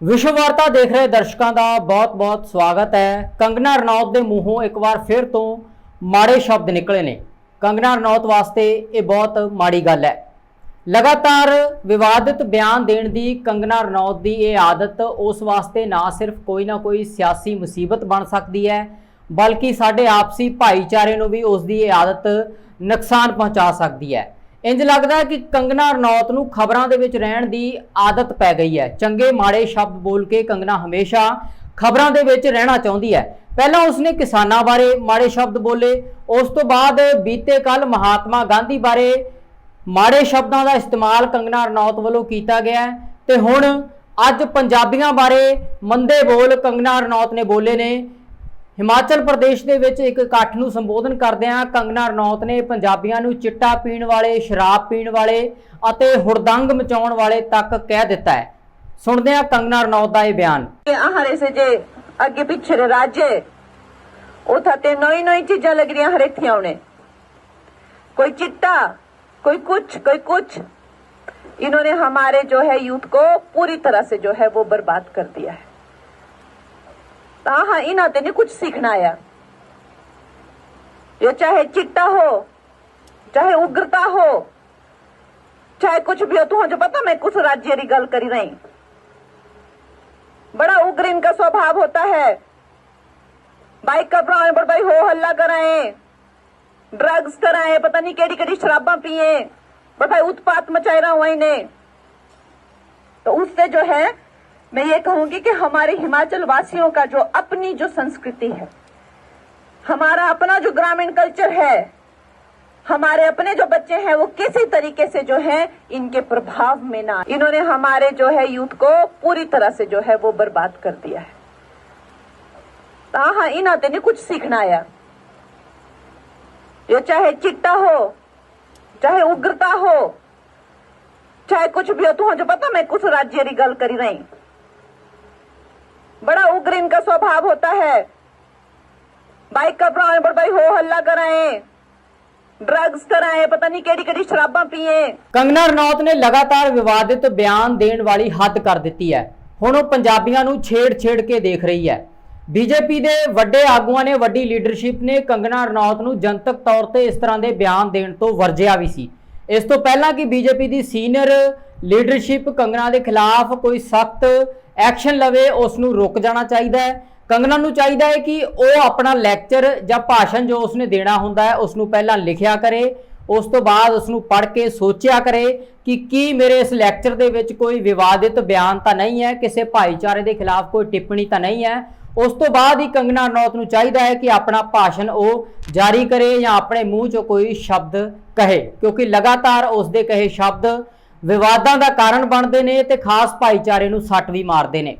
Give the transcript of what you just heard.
ਵਿਸ਼ਵ ਵਾਰਤਾ ਦੇਖ ਰਹੇ ਦਰਸ਼ਕਾਂ ਦਾ ਬਹੁਤ-ਬਹੁਤ ਸਵਾਗਤ ਹੈ। ਕੰਗਨਾ ਰਣੌਤ ਦੇ ਮੂੰਹੋਂ ਇੱਕ ਵਾਰ ਫਿਰ ਤੋਂ ਮਾੜੇ ਸ਼ਬਦ ਨਿਕਲੇ ਨੇ। ਕੰਗਨਾ ਰਣੌਤ ਵਾਸਤੇ ਇਹ ਬਹੁਤ ਮਾੜੀ ਗੱਲ ਹੈ। ਲਗਾਤਾਰ ਵਿਵਾਦਿਤ ਬਿਆਨ ਦੇਣ ਦੀ ਕੰਗਨਾ ਰਣੌਤ ਦੀ ਇਹ ਆਦਤ ਉਸ ਵਾਸਤੇ ਨਾ ਸਿਰਫ ਕੋਈ ਨਾ ਕੋਈ ਸਿਆਸੀ ਮੁਸੀਬਤ ਬਣ ਸਕਦੀ ਹੈ, ਬਲਕਿ ਸਾਡੇ ਆਪਸੀ ਭਾਈਚਾਰੇ ਨੂੰ ਵੀ ਉਸ ਦੀ ਇਹ ਆਦਤ ਨੁਕਸਾਨ ਪਹੁੰਚਾ ਸਕਦੀ ਹੈ। ਇੰਜ ਲੱਗਦਾ ਕਿ ਕੰਗਨਾ ਰਣੌਤ ਨੂੰ ਖਬਰਾਂ ਦੇ ਵਿੱਚ ਰਹਿਣ ਦੀ ਆਦਤ ਪੈ ਗਈ ਹੈ। ਚੰਗੇ ਮਾੜੇ ਸ਼ਬਦ ਬੋਲ ਕੇ ਕੰਗਨਾ ਹਮੇਸ਼ਾ ਖਬਰਾਂ ਦੇ ਵਿੱਚ ਰਹਿਣਾ ਚਾਹੁੰਦੀ ਹੈ। ਪਹਿਲਾਂ ਉਸਨੇ ਕਿਸਾਨਾਂ ਬਾਰੇ ਮਾੜੇ ਸ਼ਬਦ ਬੋਲੇ, ਉਸ ਤੋਂ ਬਾਅਦ ਬੀਤੇ ਕੱਲ ਮਹਾਤਮਾ ਗਾਂਧੀ ਬਾਰੇ ਮਾੜੇ ਸ਼ਬਦਾਂ ਦਾ ਇਸਤੇਮਾਲ ਕੰਗਨਾ ਰਣੌਤ ਵੱਲੋਂ ਕੀਤਾ ਗਿਆ ਹੈ ਤੇ ਹੁਣ ਅੱਜ ਪੰਜਾਬੀਆਂ ਬਾਰੇ ਮੰਦੇ ਬੋਲ ਕੰਗਨਾ ਰਣੌਤ ਨੇ ਬੋਲੇ ਨੇ। ਹਿਮਾਚਲ ਪ੍ਰਦੇਸ਼ ਦੇ ਵਿੱਚ ਇੱਕ ਇਕੱਠ ਨੂੰ ਸੰਬੋਧਨ ਕਰਦਿਆਂ ਕੰਗਨਾ ਰਣੌਤ ਨੇ ਪੰਜਾਬੀਆਂ ਨੂੰ ਚਿੱਟਾ ਪੀਣ ਵਾਲੇ ਸ਼ਰਾਬ ਪੀਣ ਵਾਲੇ ਅਤੇ ਹੁੜਦੰਗ ਮਚਾਉਣ ਵਾਲੇ ਤੱਕ ਕਹਿ ਦਿੱਤਾ ਹੈ ਸੁਣਦੇ ਹਾਂ ਕੰਗਨਾ ਰਣੌਤ ਦਾ ਇਹ ਬਿਆਨ ਆਹਾਰੇ ਸੇ ਜੇ ਅੱਗੇ ਪਿੱਛੇ ਦੇ ਰਾਜੇ ਉਥਾ ਤੇ ਨਈ ਨਈ ਚੀਜ਼ਾਂ ਲੱਗ ਰਹੀਆਂ ਹਰੇਥੀਆਂ ਉਹਨੇ कोई चिट्टा कोई कुछ कोई कुछ इन्होंने हमारे जो है यूथ को पूरी तरह से जो है वो बर्बाद कर दिया है तो हाँ इन्हों ने कुछ सीखना आया ये चाहे चिट्टा हो, चाहे उग्रता हो, चाहे कुछ भी हो तो जो पता मैं कुछ राज्य की गल करी रही बड़ा उग्र इनका स्वभाव होता है। बाइक का ब्राउन पर भाई हो, हल्ला कराए, ड्रग्स कराए, पता नहीं केड़ी केड़ी शराबा पिए पर भाई उत्पात मचाए रहा हुआ इन्हें। तो उससे जो है मैं ये कहूँगी कि हमारे हिमाचल वासियों का जो अपनी जो संस्कृति है, हमारा अपना जो ग्रामीण कल्चर है, हमारे अपने जो बच्चे हैं, वो किसी तरीके से जो है, इनके प्रभाव में ना इन्होंने हमारे जो है यूथ को पूरी तरह से जो है वो बर्बाद कर दिया है। तो हाँ आते ने कुछ सीखना आया ये चाहे चिट्टा हो, चाहे उग्रता हो, चाहे कुछ भी हो तो जो पता मैं कुछ राज्य की गल करी रही बड़ा उग्र इनका स्वभाव होता है बाइक का ब्राउन पर भाई हो हल्ला कराए ड्रग्स कराए पता नहीं केड़ी केड़ी शराबा पिए ਕੰਗਨਾ ਰਣੌਤ ਨੇ ਲਗਾਤਾਰ ਵਿਵਾਦਿਤ ਬਿਆਨ ਦੇਣ ਵਾਲੀ ਹੱਦ ਕਰ ਦਿੱਤੀ ਹੈ ਹੁਣ ਉਹ ਪੰਜਾਬੀਆਂ ਨੂੰ ਛੇੜ-ਛੇੜ ਕੇ ਦੇਖ ਰਹੀ ਹੈ ਬੀਜੇਪੀ ਦੇ ਵੱਡੇ ਆਗੂਆਂ ਨੇ ਵੱਡੀ ਲੀਡਰਸ਼ਿਪ ਨੇ ਕੰਗਨਾ ਰਣੌਤ ਨੂੰ ਜਨਤਕ ਤੌਰ ਤੇ ਇਸ ਤਰ੍ਹਾਂ ਦੇ ਬਿਆਨ ਦੇਣ ਤੋਂ ਵਰਜਿਆ ਵੀ ਸੀ ਇਸ ਤੋਂ ਪਹਿਲਾਂ ਕਿ ਬੀਜੇਪੀ ਦੀ ਸੀਨੀਅਰ ਲੀਡਰਸ਼ਿਪ ਕੰਗਣਾ ਦੇ ਖਿਲਾਫ ਕੋਈ ਸਖਤ ਐਕਸ਼ਨ ਲਵੇ, ਉਸ ਨੂੰ ਰੁਕ ਜਾਣਾ ਚਾਹੀਦਾ ਹੈ। ਕੰਗਨਾ ਨੂੰ ਚਾਹੀਦਾ ਹੈ ਕਿ ਉਹ ਆਪਣਾ ਲੈਕਚਰ ਜਾਂ ਭਾਸ਼ਣ ਜੋ ਉਸਨੇ ਦੇਣਾ ਹੁੰਦਾ ਹੈ, ਉਸ ਨੂੰ ਪਹਿਲਾਂ ਲਿਖਿਆ ਕਰੇ। ਉਸ ਤੋਂ ਬਾਅਦ ਉਸ ਨੂੰ ਪੜ੍ਹ ਕੇ ਸੋਚਿਆ ਕਰੇ ਕਿ ਕੀ ਮੇਰੇ ਇਸ ਲੈਕਚਰ ਦੇ ਵਿੱਚ ਕੋਈ ਵਿਵਾਦਿਤ ਬਿਆਨ ਤਾਂ ਨਹੀਂ ਹੈ, ਕਿਸੇ ਭਾਈਚਾਰੇ ਦੇ ਖਿਲਾਫ ਕੋਈ ਟਿੱਪਣੀ ਤਾਂ ਨਹੀਂ ਹੈ। ਉਸ ਤੋਂ ਬਾਅਦ ਹੀ ਕੰਗਨਾ ਰਣੌਤ ਨੂੰ ਚਾਹੀਦਾ ਹੈ ਕਿ ਆਪਣਾ ਭਾਸ਼ਣ ਉਹ ਜਾਰੀ ਕਰੇ ਜਾਂ ਆਪਣੇ ਮੂੰਹ 'ਚੋਂ ਕੋਈ ਸ਼ਬਦ ਕਹੇ, ਕਿਉਂਕਿ ਲਗਾਤਾਰ ਉਸ ਦੇ ਕਹੇ ਸ਼ਬਦ ਵਿਵਾਦਾਂ ਦਾ ਕਾਰਨ ਬਣਦੇ ਨੇ ਤੇ ਖਾਸ ਭਾਈਚਾਰੇ ਨੂੰ ਸੱਟ ਵੀ ਮਾਰਦੇ ਨੇ।